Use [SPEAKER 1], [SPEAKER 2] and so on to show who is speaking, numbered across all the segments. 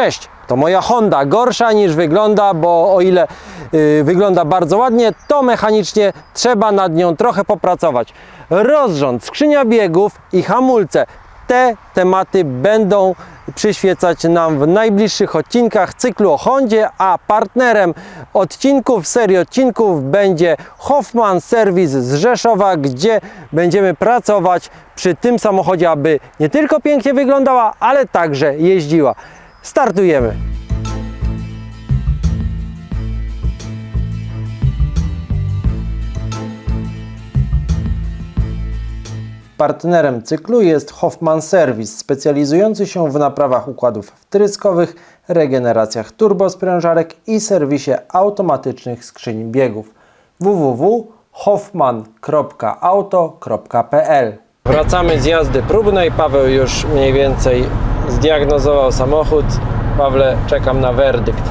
[SPEAKER 1] Cześć, to moja Honda, gorsza niż wygląda, bo o ile y, wygląda bardzo ładnie, to mechanicznie trzeba nad nią trochę popracować. Rozrząd, skrzynia biegów i hamulce. Te tematy będą przyświecać nam w najbliższych odcinkach cyklu o Hondzie, a partnerem odcinków, serii odcinków będzie Hoffman Service z Rzeszowa, gdzie będziemy pracować przy tym samochodzie, aby nie tylko pięknie wyglądała, ale także jeździła. Startujemy! Partnerem cyklu jest Hoffman Service, specjalizujący się w naprawach układów wtryskowych, regeneracjach turbosprężarek i serwisie automatycznych skrzyni biegów www.hoffman.auto.pl Wracamy z jazdy próbnej. Paweł już mniej więcej zdiagnozował samochód. Pawle, czekam na werdykt.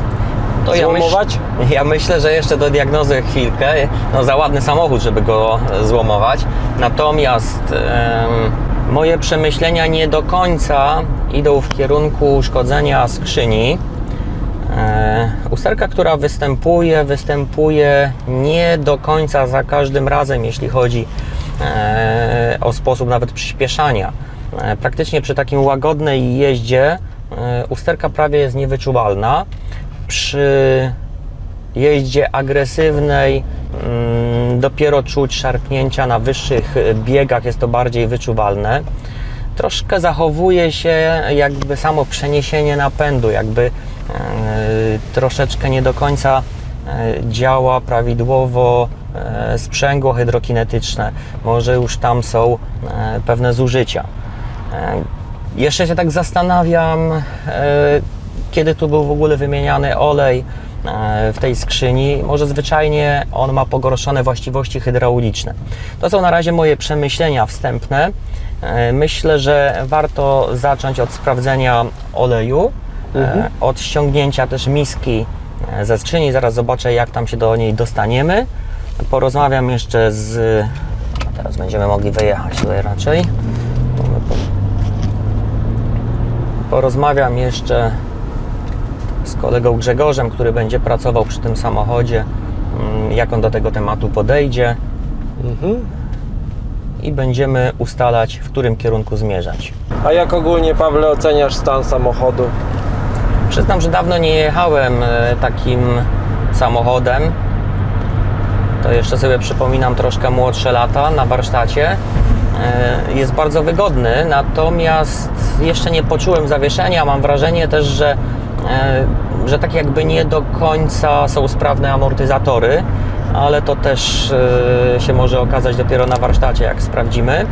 [SPEAKER 2] To ja, myśl,
[SPEAKER 1] Złomować?
[SPEAKER 2] ja myślę, że jeszcze do diagnozy chwilkę. No za ładny samochód, żeby go e, złomować. Natomiast em, moje przemyślenia nie do końca idą w kierunku uszkodzenia skrzyni. E, usterka, która występuje, występuje nie do końca za każdym razem, jeśli chodzi e, o sposób nawet przyspieszania. E, praktycznie przy takim łagodnej jeździe e, usterka prawie jest niewyczuwalna. Przy jeździe agresywnej mm, dopiero czuć szarpnięcia na wyższych biegach, jest to bardziej wyczuwalne. Troszkę zachowuje się jakby samo przeniesienie napędu, jakby e, troszeczkę nie do końca działa prawidłowo sprzęgło hydrokinetyczne. Może już tam są pewne zużycia. E, Jeszcze się tak zastanawiam, e, kiedy tu był w ogóle wymieniany olej e, w tej skrzyni. Może zwyczajnie on ma pogorszone właściwości hydrauliczne. To są na razie moje przemyślenia wstępne. Myślę, że warto zacząć od sprawdzenia oleju, e, od ściągnięcia też miski ze skrzyni. Zaraz zobaczę, jak tam się do niej dostaniemy. Porozmawiam jeszcze z. Teraz będziemy mogli wyjechać tutaj raczej. Mamy po- Porozmawiam jeszcze z kolegą Grzegorzem, który będzie pracował przy tym samochodzie, mm, jak on do tego tematu podejdzie i będziemy ustalać, w którym kierunku zmierzać.
[SPEAKER 1] A jak ogólnie, Pawle, oceniasz stan samochodu?
[SPEAKER 2] Przyznam, że dawno nie jechałem e, takim samochodem. To jeszcze sobie przypominam troszkę młodsze lata na warsztacie. E, Jest bardzo wygodny, natomiast jeszcze nie poczułem zawieszenia. Mam wrażenie też, że, e, że tak jakby nie do końca są sprawne amortyzatory, ale to też e, się może okazać dopiero na warsztacie, jak sprawdzimy.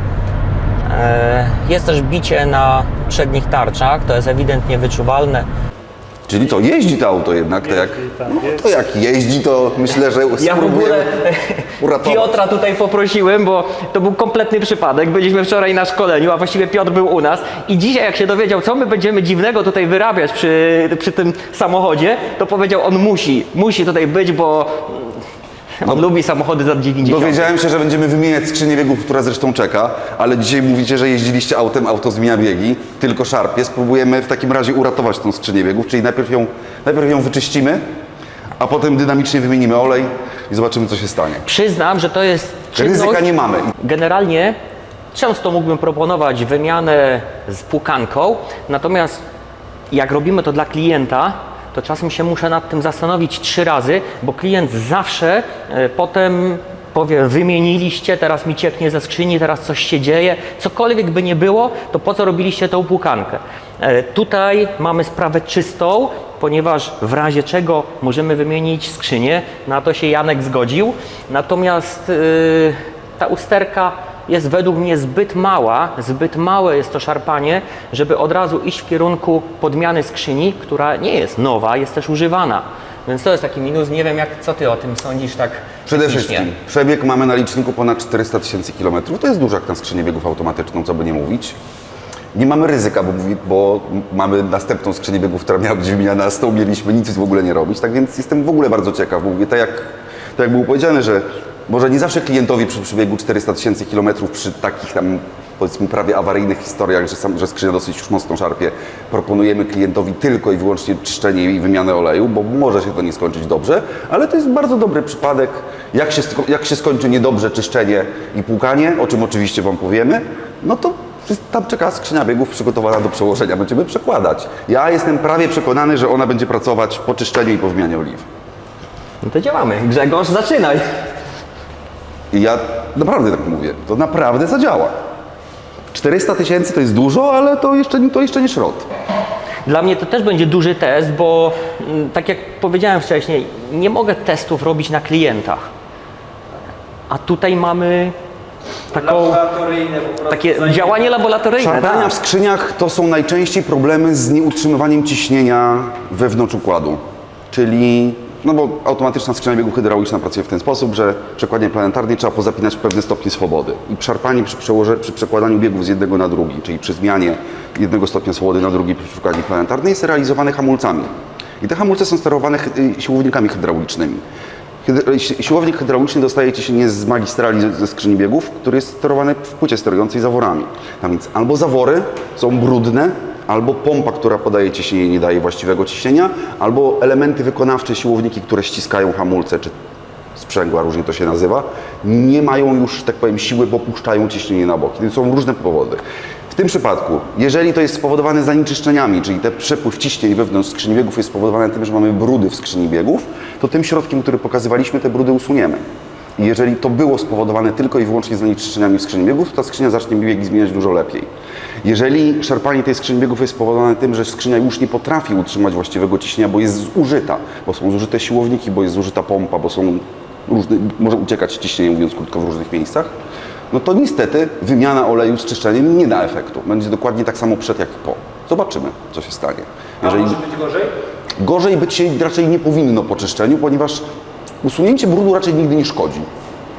[SPEAKER 2] Jest też bicie na przednich tarczach, to jest ewidentnie wyczuwalne.
[SPEAKER 3] Czyli to jeździ to auto jednak, to jak, no to jak jeździ, to myślę, że
[SPEAKER 2] Ja
[SPEAKER 3] spróbujemy uratować.
[SPEAKER 2] Piotra tutaj poprosiłem, bo to był kompletny przypadek. Byliśmy wczoraj na szkoleniu, a właściwie Piotr był u nas i dzisiaj jak się dowiedział, co my będziemy dziwnego tutaj wyrabiać przy, przy tym samochodzie, to powiedział, on musi, musi tutaj być, bo on lubi samochody za 90.
[SPEAKER 3] Dowiedziałem się, że będziemy wymieniać skrzynię biegów, która zresztą czeka, ale dzisiaj mówicie, że jeździliście autem, auto zmienia biegi, tylko szarpie. Spróbujemy w takim razie uratować tą skrzynię biegów, czyli najpierw ją, najpierw ją wyczyścimy, a potem dynamicznie wymienimy olej i zobaczymy, co się stanie.
[SPEAKER 2] Przyznam, że to jest czynność...
[SPEAKER 3] Ryzyka nie mamy.
[SPEAKER 2] Generalnie często mógłbym proponować wymianę z pukanką, natomiast jak robimy to dla klienta, to czasem się muszę nad tym zastanowić trzy razy, bo klient zawsze e, potem powie, wymieniliście, teraz mi cieknie ze skrzyni, teraz coś się dzieje. Cokolwiek by nie było, to po co robiliście tą płukankę? E, Tutaj mamy sprawę czystą, ponieważ w razie czego możemy wymienić skrzynię, na to się Janek zgodził. Natomiast yy, ta usterka jest według mnie zbyt mała, zbyt małe jest to szarpanie, żeby od razu iść w kierunku podmiany skrzyni, która nie jest nowa, jest też używana. Więc to jest taki minus. Nie wiem, jak, co ty o tym sądzisz tak
[SPEAKER 3] Przede
[SPEAKER 2] technicznie.
[SPEAKER 3] wszystkim przebieg mamy na liczniku ponad 400 tysięcy kilometrów. To jest dużo jak na skrzynię biegów automatyczną, co by nie mówić. Nie mamy ryzyka, bo, bo mamy następną skrzynię biegów, która miała być wymieniana, z tą mieliśmy nic w ogóle nie robić. Tak więc jestem w ogóle bardzo ciekaw, mówię, tak jak, tak jak było powiedziane, że może nie zawsze klientowi przy przebiegu 400 tysięcy kilometrów przy takich tam powiedzmy prawie awaryjnych historiach, że, sam, że skrzynia dosyć już mocno szarpie, proponujemy klientowi tylko i wyłącznie czyszczenie i wymianę oleju, bo może się to nie skończyć dobrze, ale to jest bardzo dobry przypadek. Jak się, jak się skończy niedobrze czyszczenie i płukanie, o czym oczywiście Wam powiemy, no to tam czeka skrzynia biegów przygotowana do przełożenia, będziemy przekładać. Ja jestem prawie przekonany, że ona będzie pracować po czyszczeniu i po wymianie oliw.
[SPEAKER 2] No to działamy. Grzegorz, zaczynaj.
[SPEAKER 3] I ja naprawdę tak mówię, to naprawdę zadziała. 400 tysięcy to jest dużo, ale to jeszcze, nie- to jeszcze nie szrot.
[SPEAKER 2] Dla mnie to też będzie duży test, bo mm, tak jak powiedziałem wcześniej, nie mogę testów robić na klientach. A tutaj mamy taką, takie działanie laboratoryjne.
[SPEAKER 3] Szarpania
[SPEAKER 2] Tak.
[SPEAKER 3] w skrzyniach to są najczęściej problemy z nieutrzymywaniem ciśnienia wewnątrz układu. Czyli, no bo automatyczna skrzynia biegów hydrauliczna pracuje w ten sposób, że przekładnie planetarnie trzeba pozapinać pewne stopnie swobody. I szarpanie przy, przy przekładaniu biegów z jednego na drugi, czyli przy zmianie jednego stopnia swobody na drugi przy przekładni planetarnej jest realizowane hamulcami. I te hamulce są sterowane hy- siłownikami hydraulicznymi. Hydra- si- Siłownik hydrauliczny dostaje ciśnienie z magistrali ze skrzyni biegów, który jest sterowany w płycie sterującej zaworami. Tam więc albo zawory są brudne, albo pompa, która podaje ciśnienie, nie daje właściwego ciśnienia, albo elementy wykonawcze, siłowniki, które ściskają hamulce, czy sprzęgła, różnie to się nazywa, nie mają już, tak powiem, siły, bo puszczają ciśnienie na boki. To są różne powody. W tym przypadku, jeżeli to jest spowodowane zanieczyszczeniami, czyli ten przepływ ciśnień wewnątrz skrzyni biegów jest spowodowany tym, że mamy brudy w skrzyni biegów, to tym środkiem, który pokazywaliśmy, te brudy usuniemy. Jeżeli to było spowodowane tylko i wyłącznie zanieczyszczeniami w skrzyni biegów, to ta skrzynia zacznie biegi zmieniać dużo lepiej. Jeżeli szarpanie tej skrzyni biegów jest spowodowane tym, że skrzynia już nie potrafi utrzymać właściwego ciśnienia, bo jest zużyta, bo są zużyte siłowniki, bo jest zużyta pompa, bo są różne, może uciekać ciśnienie, mówiąc krótko, w różnych miejscach, no to niestety wymiana oleju z czyszczeniem nie da efektu. Będzie dokładnie tak samo przed, jak i po. Zobaczymy, co się stanie. Jeżeli...
[SPEAKER 1] być gorzej?
[SPEAKER 3] Gorzej być się raczej nie powinno po czyszczeniu, ponieważ usunięcie brudu raczej nigdy nie szkodzi.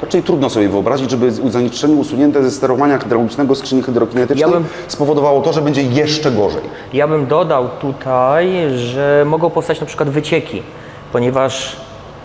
[SPEAKER 3] Raczej trudno sobie wyobrazić, żeby zanieczyszczenie usunięte ze sterowania hydraulicznego skrzyni hydrokinetycznej
[SPEAKER 2] Ja bym-
[SPEAKER 3] spowodowało to, że będzie jeszcze gorzej.
[SPEAKER 2] Ja bym dodał tutaj, że mogą powstać na przykład wycieki, ponieważ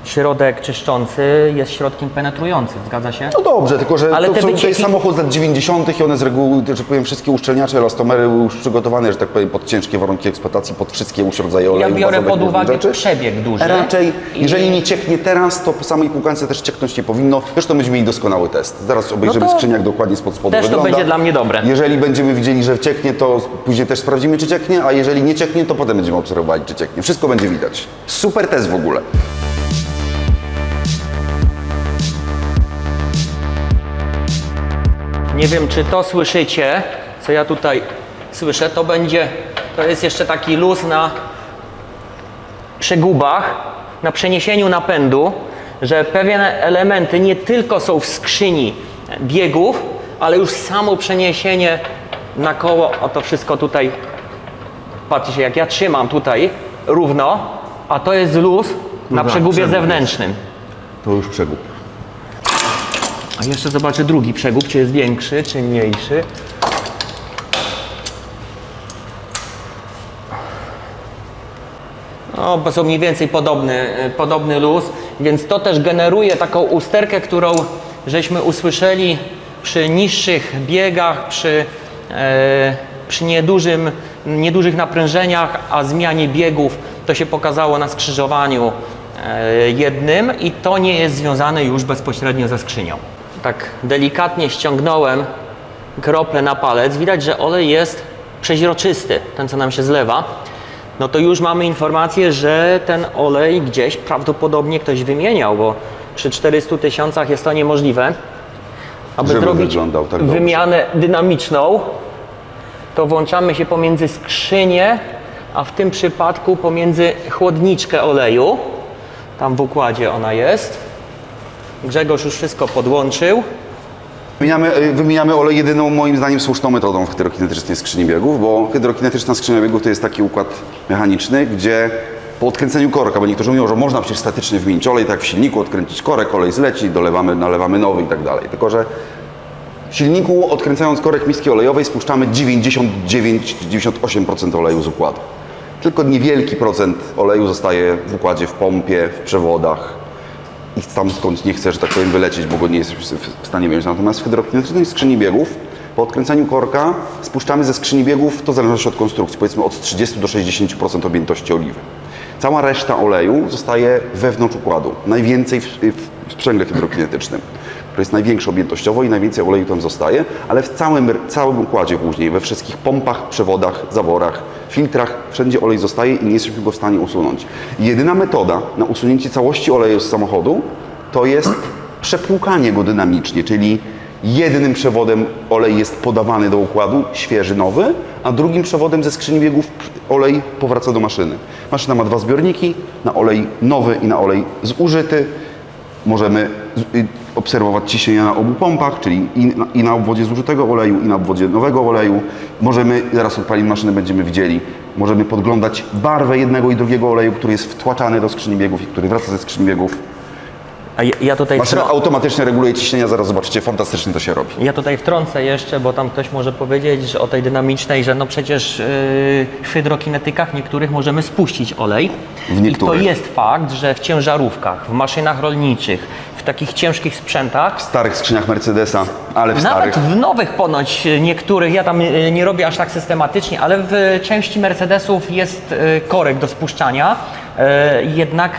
[SPEAKER 2] środek czyszczący jest środkiem penetrującym, zgadza się?
[SPEAKER 3] No dobrze, tylko że
[SPEAKER 2] Ale
[SPEAKER 3] to,
[SPEAKER 2] te
[SPEAKER 3] są- to jest
[SPEAKER 2] wycieki-
[SPEAKER 3] samochód z lat 90. i one z reguły, że powiem, wszystkie uszczelniacze, elastomery były już przygotowane, że tak powiem, pod ciężkie warunki eksploatacji, pod wszystkie już rodzaje oleju.
[SPEAKER 2] biorę
[SPEAKER 3] bazowych,
[SPEAKER 2] pod uwagę
[SPEAKER 3] rzeczy.
[SPEAKER 2] przebieg duży.
[SPEAKER 3] Raczej,
[SPEAKER 2] I-
[SPEAKER 3] jeżeli nie cieknie teraz, to po samej płukance też cieknąć nie powinno. Zresztą będziemy mieli doskonały test. Zaraz obejrzymy
[SPEAKER 2] No to
[SPEAKER 3] skrzynię, jak dokładnie spod spodu
[SPEAKER 2] też to
[SPEAKER 3] wygląda.
[SPEAKER 2] będzie dla mnie dobre.
[SPEAKER 3] Jeżeli będziemy widzieli, że cieknie, to później też sprawdzimy, czy cieknie, a jeżeli nie cieknie, to potem będziemy obserwowali, czy cieknie. Wszystko będzie widać. Super test w ogóle.
[SPEAKER 2] Nie wiem, czy to słyszycie, co ja tutaj słyszę. To będzie, to jest jeszcze taki luz na przegubach, na przeniesieniu napędu, że pewne elementy nie tylko są w skrzyni biegów, ale już samo przeniesienie na koło, o to wszystko tutaj, patrzcie, jak ja trzymam tutaj równo, a to jest luz na przegubie
[SPEAKER 3] przegub
[SPEAKER 2] zewnętrznym.
[SPEAKER 3] To już przegub.
[SPEAKER 2] A jeszcze zobaczę drugi przegub, czy jest większy, czy mniejszy. No, bo są mniej więcej podobny, e, podobny luz, więc to też generuje taką usterkę, którą żeśmy usłyszeli przy niższych biegach, przy, e, przy niedużym, niedużych naprężeniach, a zmianie biegów to się pokazało na skrzyżowaniu e, jednym i to nie jest związane już bezpośrednio ze skrzynią. Tak delikatnie ściągnąłem krople na palec, widać, że olej jest przeźroczysty, ten co nam się zlewa. No to już mamy informację, że ten olej gdzieś prawdopodobnie ktoś wymieniał, bo przy 400 tysiącach jest to niemożliwe. Aby
[SPEAKER 3] Żeby
[SPEAKER 2] zrobić
[SPEAKER 3] tak
[SPEAKER 2] wymianę dynamiczną, to włączamy się pomiędzy skrzynię, a w tym przypadku pomiędzy chłodniczkę oleju. Tam w układzie ona jest. Grzegorz już wszystko podłączył.
[SPEAKER 3] Wymieniamy, y, wymieniamy olej jedyną moim zdaniem słuszną metodą w hydrokinetycznej skrzyni biegów, bo hydrokinetyczna skrzynia biegów to jest taki układ mechaniczny, gdzie po odkręceniu korka, bo niektórzy mówią, że można przecież statycznie wymienić olej, tak w silniku, odkręcić korek, olej zleci, dolewamy, nalewamy nowy i tak dalej. Tylko, że w silniku odkręcając korek miski olejowej spuszczamy 99-98% oleju z układu. Tylko niewielki procent oleju zostaje w układzie, w pompie, w przewodach, i tam skąd nie chcesz, że tak powiem, wylecieć, bo go nie jesteś w stanie wziąć. Natomiast w hydrokinetycznej skrzyni biegów Po odkręcaniu korka spuszczamy ze skrzyni biegów, to w zależności od konstrukcji, powiedzmy od 30 do 60% objętości oliwy. Cała reszta oleju zostaje wewnątrz układu, najwięcej w, w sprzęgle hydrokinetycznym, które jest największe objętościowo i najwięcej oleju tam zostaje, ale w całym, całym układzie później, we wszystkich pompach, przewodach, zaworach, filtrach, wszędzie olej zostaje i nie jesteśmy go w stanie usunąć. Jedyna metoda na usunięcie całości oleju z samochodu to jest przepłukanie go dynamicznie, czyli jednym przewodem olej jest podawany do układu, świeży, nowy, a drugim przewodem ze skrzyni biegów olej powraca do maszyny. Maszyna ma dwa zbiorniki, na olej nowy i na olej zużyty. Możemy y, obserwować ciśnienia na obu pompach, czyli i na, i na obwodzie zużytego oleju, i na obwodzie nowego oleju. Możemy, zaraz odpalimy maszynę, będziemy widzieli, możemy podglądać barwę jednego i drugiego oleju, który jest wtłaczany do skrzyni biegów i który wraca ze skrzyni biegów.
[SPEAKER 2] A ja, ja tutaj
[SPEAKER 3] Maszyna
[SPEAKER 2] wtrą-
[SPEAKER 3] automatycznie reguluje ciśnienia, zaraz zobaczycie, fantastycznie to się robi.
[SPEAKER 2] Ja tutaj wtrącę jeszcze, bo tam ktoś może powiedzieć że o tej dynamicznej, że no przecież yy, w hydrokinetykach niektórych możemy spuścić olej.
[SPEAKER 3] W
[SPEAKER 2] I to
[SPEAKER 3] niektórych.
[SPEAKER 2] jest fakt, że w ciężarówkach, w maszynach rolniczych, w takich ciężkich sprzętach,
[SPEAKER 3] W starych skrzyniach Mercedesa, ale w
[SPEAKER 2] nawet
[SPEAKER 3] starych.
[SPEAKER 2] w nowych ponoć niektórych, ja tam y, nie robię aż tak systematycznie, ale w części Mercedesów jest y, korek do spuszczania, y, jednak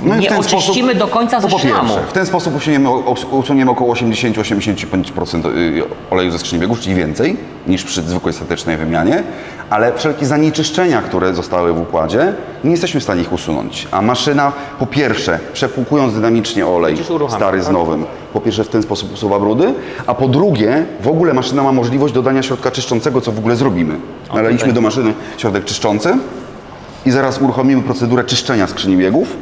[SPEAKER 3] No i
[SPEAKER 2] nie
[SPEAKER 3] ten
[SPEAKER 2] oczyścimy
[SPEAKER 3] sposób-
[SPEAKER 2] do końca ze
[SPEAKER 3] po
[SPEAKER 2] szlamu.
[SPEAKER 3] pierwsze, w ten sposób usuniemy, usuniemy około 80-85% y, oleju ze skrzyni biegów, czyli więcej niż przy zwykłej statycznej wymianie, ale wszelkie zanieczyszczenia, które zostały w układzie, nie jesteśmy w stanie ich usunąć. A maszyna po pierwsze, przepłukując dynamicznie olej stary z
[SPEAKER 2] tak?
[SPEAKER 3] nowym, po pierwsze w ten sposób usuwa brudy, a po drugie w ogóle maszyna ma możliwość dodania środka czyszczącego, co w ogóle zrobimy. Nalaliśmy do maszyny środek czyszczący i zaraz uruchomimy procedurę czyszczenia skrzyni biegów.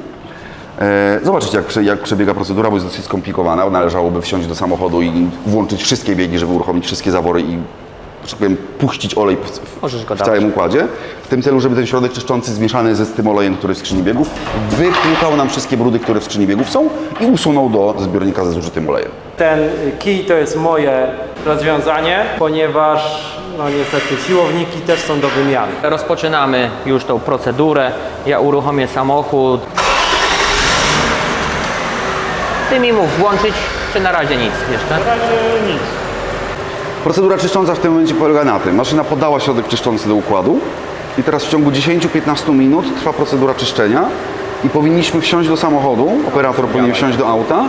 [SPEAKER 3] E, Zobaczycie, jak, jak przebiega procedura, bo jest dosyć skomplikowana. Należałoby wsiąść do samochodu i włączyć wszystkie biegi, żeby uruchomić wszystkie zawory i, że tak powiem, puścić olej w, w, w całym układzie. W tym celu, żeby ten środek czyszczący zmieszany ze z tym olejem, który jest w skrzyni biegów, wypłukał nam wszystkie brudy, które w skrzyni biegów są i usunął do zbiornika ze zużytym olejem.
[SPEAKER 4] Ten kij to jest moje rozwiązanie, ponieważ no niestety siłowniki też są do wymiany.
[SPEAKER 2] Rozpoczynamy już tą procedurę. Ja uruchomię samochód. Ty mi mów, włączyć, czy na razie nic jeszcze?
[SPEAKER 3] Procedura czyszcząca w tym momencie polega na tym. Maszyna podała środek czyszczący do układu i teraz w ciągu 10-15 minut trwa procedura czyszczenia i powinniśmy wsiąść do samochodu, operator powinien wsiąść do auta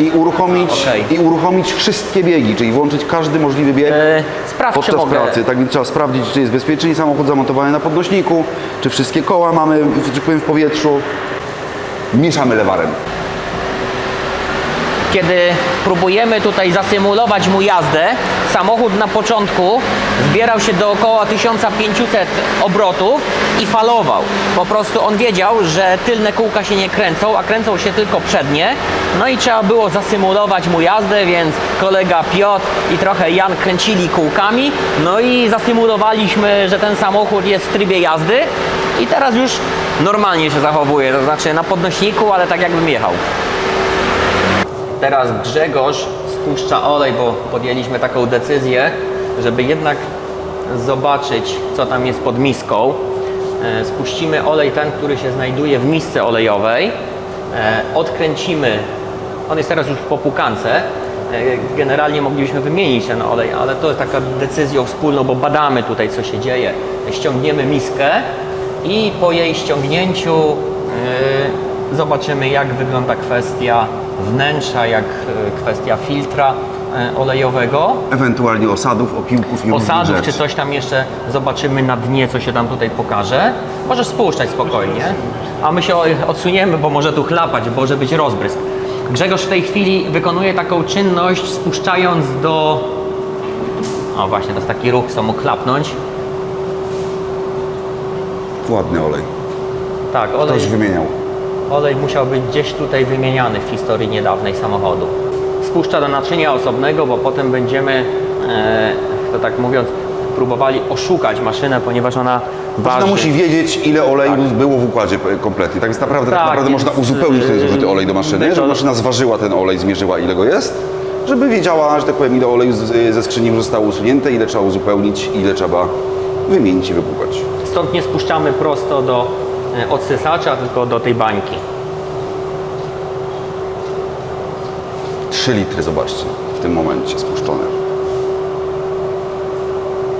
[SPEAKER 3] i uruchomić,
[SPEAKER 2] Okej.
[SPEAKER 3] i uruchomić wszystkie biegi, czyli włączyć każdy możliwy bieg
[SPEAKER 2] E, sprawdź, czy
[SPEAKER 3] podczas
[SPEAKER 2] mogę.
[SPEAKER 3] pracy. Tak więc trzeba sprawdzić, czy jest bezpiecznie samochód zamontowany na podnośniku, czy wszystkie koła mamy, że tak powiem, w powietrzu. Mieszamy lewarem.
[SPEAKER 2] Kiedy próbujemy tutaj zasymulować mu jazdę, samochód na początku zbierał się do około 1500 obrotów i falował. Po prostu on wiedział, że tylne kółka się nie kręcą, a kręcą się tylko przednie. No i trzeba było zasymulować mu jazdę, więc kolega Piotr i trochę Jan kręcili kółkami. No i zasymulowaliśmy, że ten samochód jest w trybie jazdy i teraz już normalnie się zachowuje, to znaczy na podnośniku, ale tak jakbym jechał. Teraz Grzegorz spuszcza olej, bo podjęliśmy taką decyzję, żeby jednak zobaczyć, co tam jest pod miską. E, Spuścimy olej ten, który się znajduje w misce olejowej. E, Odkręcimy, on jest teraz już w popukance. E, Generalnie moglibyśmy wymienić ten olej, ale to jest taka decyzją wspólną, bo badamy tutaj, co się dzieje. Ściągniemy miskę i po jej ściągnięciu zobaczymy, jak wygląda kwestia wnętrza, jak e, kwestia filtra e, olejowego
[SPEAKER 3] Ewentualnie osadów, opiłków i
[SPEAKER 2] osadów, czy coś tam jeszcze zobaczymy na dnie, co się tam tutaj pokaże. Możesz spuszczać spokojnie, a my się odsuniemy, bo może tu chlapać, może być rozbrysk. Grzegorz w tej chwili wykonuje taką czynność, spuszczając do... O właśnie, to jest taki ruch, co mógł chlapnąć.
[SPEAKER 3] Ładny olej.
[SPEAKER 2] Tak, olej,
[SPEAKER 3] Ktoś wymieniał.
[SPEAKER 2] Olej musiał być gdzieś tutaj wymieniany w historii niedawnej samochodu. Spuszcza do naczynia osobnego, bo potem będziemy, e, to tak mówiąc, próbowali oszukać maszynę, ponieważ ona
[SPEAKER 3] Maszyna
[SPEAKER 2] waży...
[SPEAKER 3] musi wiedzieć, ile oleju było w układzie kompletnie. Tak więc naprawdę, tak
[SPEAKER 2] Tak,
[SPEAKER 3] naprawdę
[SPEAKER 2] więc,
[SPEAKER 3] można uzupełnić ten
[SPEAKER 2] yy,
[SPEAKER 3] zużyty olej do maszyny,
[SPEAKER 2] to-
[SPEAKER 3] żeby maszyna zważyła ten olej, zmierzyła ile go jest, żeby wiedziała, że tak powiem, ile oleju z, ze skrzyni zostało usunięte, ile trzeba uzupełnić, ile trzeba wymienić i wypłukać.
[SPEAKER 2] Stąd nie spuszczamy prosto do odsysacza, tylko do tej bańki.
[SPEAKER 3] 3 litry, zobaczcie, w tym momencie spuszczone.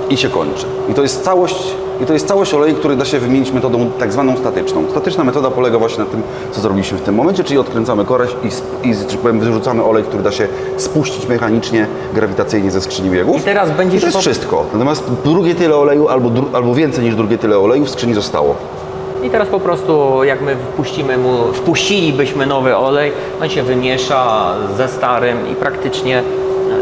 [SPEAKER 3] i się kończy. I to jest całość, i to jest całość oleju, który da się wymienić metodą tak zwaną statyczną. Statyczna metoda polega właśnie na tym, co zrobiliśmy w tym momencie, czyli odkręcamy korek i, i że powiem, wyrzucamy olej, który da się spuścić mechanicznie, grawitacyjnie ze skrzyni biegów.
[SPEAKER 2] I teraz będzie
[SPEAKER 3] I to jest
[SPEAKER 2] po-
[SPEAKER 3] wszystko. Natomiast drugie tyle oleju albo, albo więcej niż drugie tyle oleju w skrzyni zostało.
[SPEAKER 2] I teraz po prostu jak my wpuścimy mu, wpuścilibyśmy nowy olej, on się wymiesza ze starym i praktycznie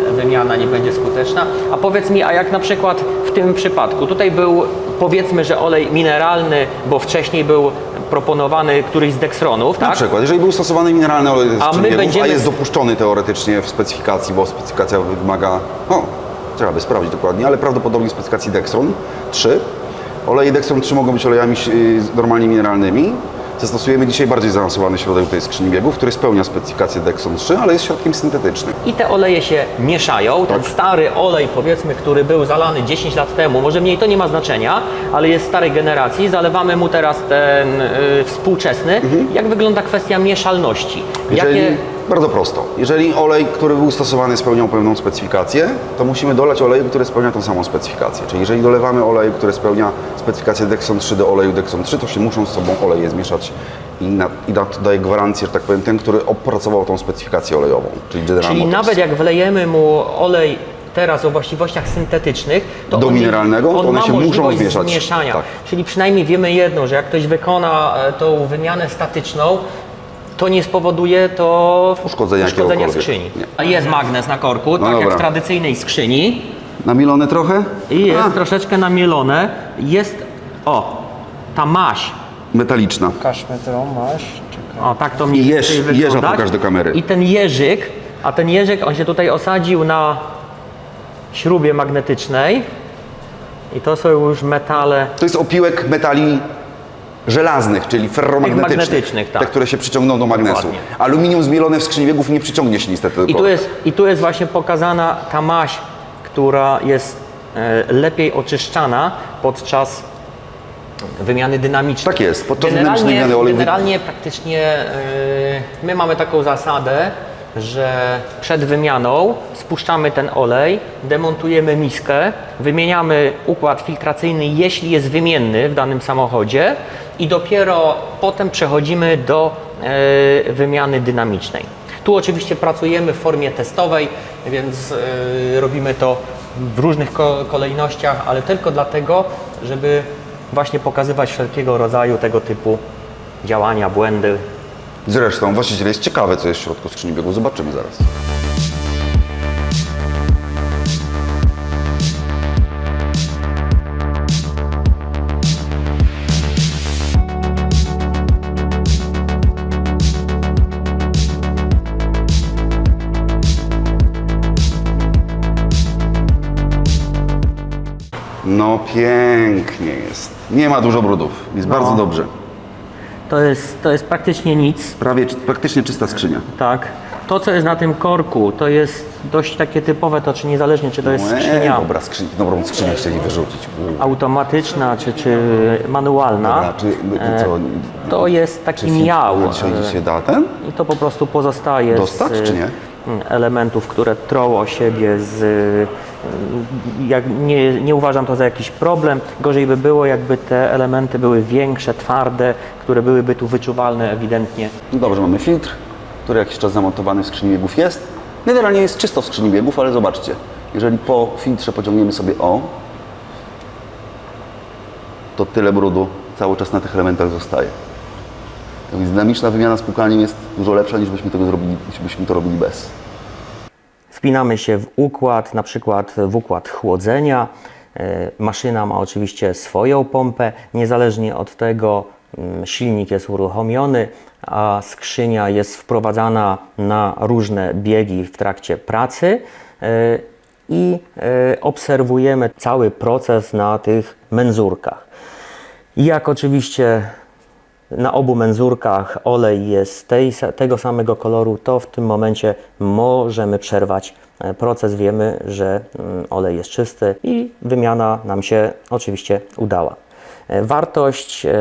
[SPEAKER 2] e, wymiana nie będzie skuteczna. A powiedz mi, a jak na przykład w tym przypadku, tutaj był powiedzmy, że olej mineralny, bo wcześniej był proponowany któryś z dekstronów,
[SPEAKER 3] Na
[SPEAKER 2] tak?
[SPEAKER 3] przykład, jeżeli był stosowany mineralny olej z
[SPEAKER 2] A my będziemy
[SPEAKER 3] a jest dopuszczony teoretycznie w specyfikacji, bo specyfikacja wymaga, no, trzeba by sprawdzić dokładnie, ale prawdopodobnie w specyfikacji Dextron 3. Oleje Dextron 3 mogą być olejami y, normalnie mineralnymi. Zastosujemy dzisiaj bardziej zaawansowany środek tej skrzyni biegów, który spełnia specyfikację Dextron 3, ale jest środkiem syntetycznym.
[SPEAKER 2] I te oleje się mieszają. Ten
[SPEAKER 3] Tak.
[SPEAKER 2] stary olej, powiedzmy, który był zalany 10 lat temu, może mniej to nie ma znaczenia, ale jest starej generacji, zalewamy mu teraz ten y, współczesny. Jak wygląda kwestia mieszalności?
[SPEAKER 3] Jeżeli,
[SPEAKER 2] Jakie,
[SPEAKER 3] Bardzo prosto. Jeżeli olej, który był stosowany, spełniał pewną specyfikację, to musimy dolać oleju, który spełnia tą samą specyfikację. Czyli jeżeli dolewamy oleju, który spełnia specyfikację Dexon 3 do oleju Dexon 3, to się muszą z sobą oleje zmieszać i, na, i daje gwarancję, że tak powiem, ten, który opracował tą specyfikację olejową, czyli General
[SPEAKER 2] czyli
[SPEAKER 3] Motors.
[SPEAKER 2] nawet jak wlejemy mu olej teraz o właściwościach syntetycznych, to
[SPEAKER 3] Do
[SPEAKER 2] on,
[SPEAKER 3] mineralnego,
[SPEAKER 2] on
[SPEAKER 3] to one
[SPEAKER 2] ma
[SPEAKER 3] się muszą zmieszać.
[SPEAKER 2] zmieszania.
[SPEAKER 3] Tak.
[SPEAKER 2] Czyli przynajmniej wiemy jedno, że jak ktoś wykona e, tą wymianę statyczną, to nie spowoduje to
[SPEAKER 3] Uszkodzenia
[SPEAKER 2] uszkodzenia
[SPEAKER 3] jakiegokolwiek.
[SPEAKER 2] skrzyni.
[SPEAKER 3] Nie.
[SPEAKER 2] A Jest magnes na korku, tak jak
[SPEAKER 3] dobra.
[SPEAKER 2] w tradycyjnej skrzyni.
[SPEAKER 3] Namilone trochę?
[SPEAKER 2] I jest
[SPEAKER 3] A,
[SPEAKER 2] troszeczkę namielone. Jest, o, ta maś.
[SPEAKER 3] metaliczna.
[SPEAKER 4] Pokażmy tą maść. Czekaj.
[SPEAKER 2] O, tak to mniej
[SPEAKER 3] I jeż-
[SPEAKER 2] więcej
[SPEAKER 3] jeża
[SPEAKER 2] wyglądać.
[SPEAKER 3] pokaż do kamery.
[SPEAKER 2] I ten jeżyk, a ten jeżyk, on się tutaj osadził na śrubie magnetycznej. I to są już metale.
[SPEAKER 3] To jest opiłek metali żelaznych, czyli ferromagnetycznych.
[SPEAKER 2] magnetycznych, tak.
[SPEAKER 3] Te, które się przyciągną do magnesu.
[SPEAKER 2] Dokładnie.
[SPEAKER 3] Aluminium zmielone w skrzyni biegów nie przyciągnie się niestety do
[SPEAKER 2] I tu jest, i tu jest właśnie pokazana ta maś, która jest e, lepiej oczyszczana podczas wymiany dynamicznej.
[SPEAKER 3] Tak jest, podczas
[SPEAKER 2] generalnie,
[SPEAKER 3] dynamicznej oleju-
[SPEAKER 2] Generalnie praktycznie e, my mamy taką zasadę, że przed wymianą spuszczamy ten olej, demontujemy miskę, wymieniamy układ filtracyjny, jeśli jest wymienny w danym samochodzie i dopiero potem przechodzimy do e, wymiany dynamicznej. Tu oczywiście pracujemy w formie testowej, więc e, robimy to w różnych ko- kolejnościach, ale tylko dlatego, żeby właśnie pokazywać wszelkiego rodzaju tego typu działania, błędy.
[SPEAKER 3] Zresztą właściciel jest ciekawy, co jest w środku skrzyni biegów. Zobaczymy zaraz. No pięknie jest. Nie ma dużo brudów. Jest
[SPEAKER 2] No.
[SPEAKER 3] bardzo dobrze.
[SPEAKER 2] To jest, to jest praktycznie nic,
[SPEAKER 3] Prawie czy- praktycznie czysta skrzynia.
[SPEAKER 2] tak. To, co jest na tym korku, to jest dość takie typowe, to czy niezależnie, czy to jest
[SPEAKER 3] Eee,
[SPEAKER 2] skrzynia
[SPEAKER 3] dobra, skrzyni, dobrą skrzynię chcieli wyrzucić. U.
[SPEAKER 2] automatyczna, czy, czy manualna,
[SPEAKER 3] Dobra, czy,
[SPEAKER 2] e,
[SPEAKER 3] to,
[SPEAKER 2] to jest taki miał.
[SPEAKER 3] Dzisiaj,
[SPEAKER 2] e,
[SPEAKER 3] dzisiaj da ten?
[SPEAKER 2] I to po prostu pozostaje
[SPEAKER 3] Dostać,
[SPEAKER 2] z
[SPEAKER 3] czy nie?
[SPEAKER 2] mm, elementów, które trą o siebie z... mm, Jak nie, nie uważam to za jakiś problem. Gorzej by było, jakby te elementy były większe, twarde, które byłyby tu wyczuwalne ewidentnie.
[SPEAKER 3] No dobrze, mamy filtr, który jakiś czas zamontowany w skrzyni biegów jest. Generalnie jest czysto w skrzyni biegów, ale zobaczcie, jeżeli po filtrze pociągniemy sobie o, to tyle brudu cały czas na tych elementach zostaje. Tak więc dynamiczna wymiana z płukaniem jest dużo lepsza niż byśmy tego zrobili, byśmy to robili bez.
[SPEAKER 2] Wpinamy się w układ, na przykład w układ chłodzenia. E, Maszyna ma oczywiście swoją pompę. Niezależnie od tego mm, silnik jest uruchomiony, a skrzynia jest wprowadzana na różne biegi w trakcie pracy e, i e, obserwujemy cały proces na tych menzurkach. Jak oczywiście na obu menzurkach olej jest tej, tego samego koloru, to w tym momencie możemy przerwać e, proces. Wiemy, że mm, olej jest czysty i wymiana nam się oczywiście udała. E, Wartość e,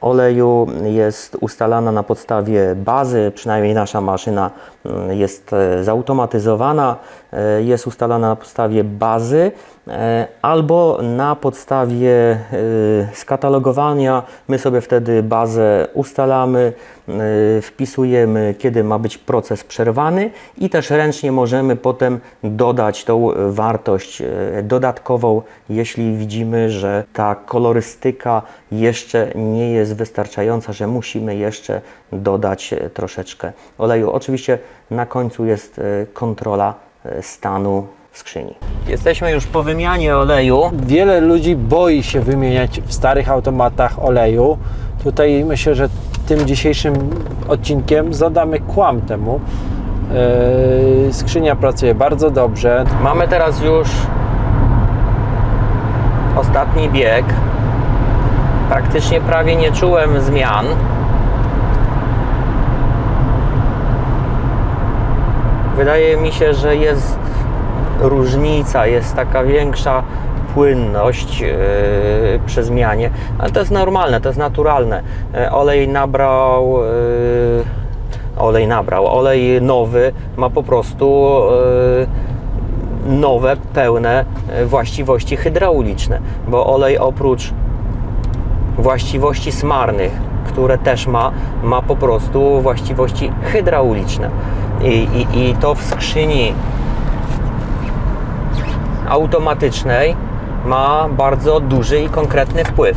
[SPEAKER 2] oleju jest ustalana na podstawie bazy, przynajmniej nasza maszyna mm, jest zautomatyzowana, jest ustalana na podstawie bazy e, albo na podstawie e, skatalogowania my sobie wtedy bazę ustalamy, e, wpisujemy kiedy ma być proces przerwany i też ręcznie możemy potem dodać tą wartość e, dodatkową, jeśli widzimy, że ta kolorystyka jeszcze nie jest wystarczająca, że musimy jeszcze dodać e, troszeczkę oleju. Oczywiście na końcu jest e, kontrola e, stanu w skrzyni. Jesteśmy już po wymianie oleju.
[SPEAKER 1] Wiele ludzi boi się wymieniać w starych automatach oleju. Tutaj myślę, że tym dzisiejszym odcinkiem zadamy kłam temu. Yy, Skrzynia pracuje bardzo dobrze.
[SPEAKER 2] Mamy teraz już ostatni bieg. Praktycznie prawie nie czułem zmian. Wydaje mi się, że jest różnica, jest taka większa płynność yy, przy zmianie, ale to jest normalne, to jest naturalne. Yy, olej nabrał, yy, olej nabrał, olej nowy ma po prostu yy, nowe, pełne yy, właściwości hydrauliczne, bo olej oprócz właściwości smarnych, które też ma, ma po prostu właściwości hydrauliczne. I, i, i to w skrzyni automatycznej ma bardzo duży i konkretny wpływ.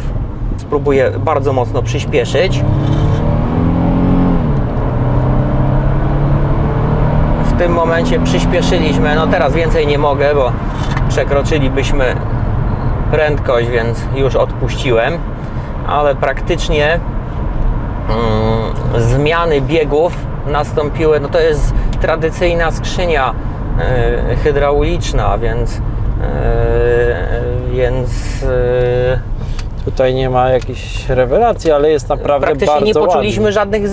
[SPEAKER 2] Spróbuję bardzo mocno przyspieszyć. W tym momencie przyspieszyliśmy, no teraz więcej nie mogę, bo przekroczylibyśmy prędkość, więc już odpuściłem, ale praktycznie mm, zmiany biegów nastąpiły, no to jest tradycyjna skrzynia e, hydrauliczna, więc e, więc e,
[SPEAKER 1] Tutaj nie ma jakichś rewelacji, ale jest naprawdę
[SPEAKER 2] praktycznie
[SPEAKER 1] bardzo
[SPEAKER 2] nie poczuliśmy żadnych,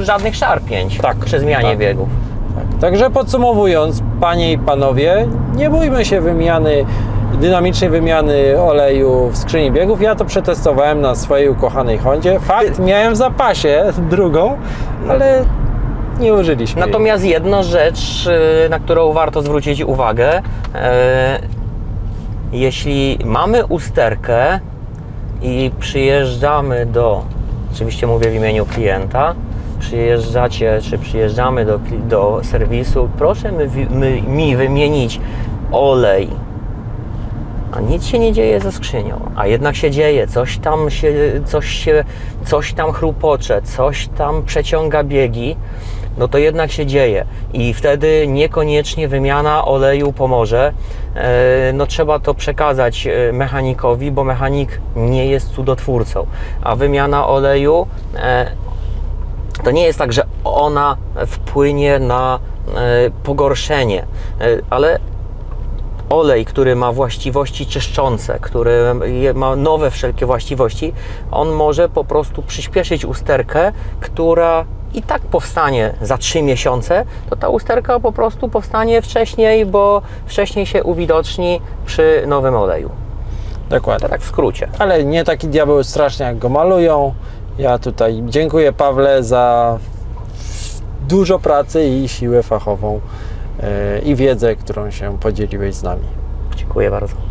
[SPEAKER 2] żadnych szarpnięć
[SPEAKER 1] Tak,
[SPEAKER 2] przy zmianie
[SPEAKER 1] tak.
[SPEAKER 2] biegów.
[SPEAKER 1] Także podsumowując, panie i panowie, nie bójmy się wymiany, dynamicznej wymiany oleju w skrzyni biegów. Ja to przetestowałem na swojej ukochanej Hondzie. Fakt, miałem w zapasie drugą, ale nie użyliśmy. jej.
[SPEAKER 2] Natomiast jedna rzecz, y, na którą warto zwrócić uwagę, e, jeśli mamy usterkę i przyjeżdżamy do, oczywiście mówię w imieniu klienta, przyjeżdżacie czy przyjeżdżamy do, do serwisu, proszę my, my, mi wymienić olej a nic się nie dzieje ze skrzynią, a jednak się dzieje, coś tam się, coś się, coś tam chrupocze, coś tam przeciąga biegi, no to jednak się dzieje. I wtedy niekoniecznie wymiana oleju pomoże. E, No trzeba to przekazać e, mechanikowi, bo mechanik nie jest cudotwórcą, a wymiana oleju e, to nie jest tak, że ona wpłynie na pogorszenie, ale olej, który ma właściwości czyszczące, który ma nowe wszelkie właściwości, on może po prostu przyspieszyć usterkę, która i tak powstanie za 3 miesiące, to ta usterka po prostu powstanie wcześniej, bo wcześniej się uwidoczni przy nowym oleju.
[SPEAKER 1] Dokładnie.
[SPEAKER 2] To tak w skrócie.
[SPEAKER 1] Ale nie taki diabeł straszny, jak go malują. Ja tutaj dziękuję Pawle za dużo pracy i siłę fachową yy, i wiedzę, którą się podzieliłeś z nami.
[SPEAKER 2] Dziękuję bardzo.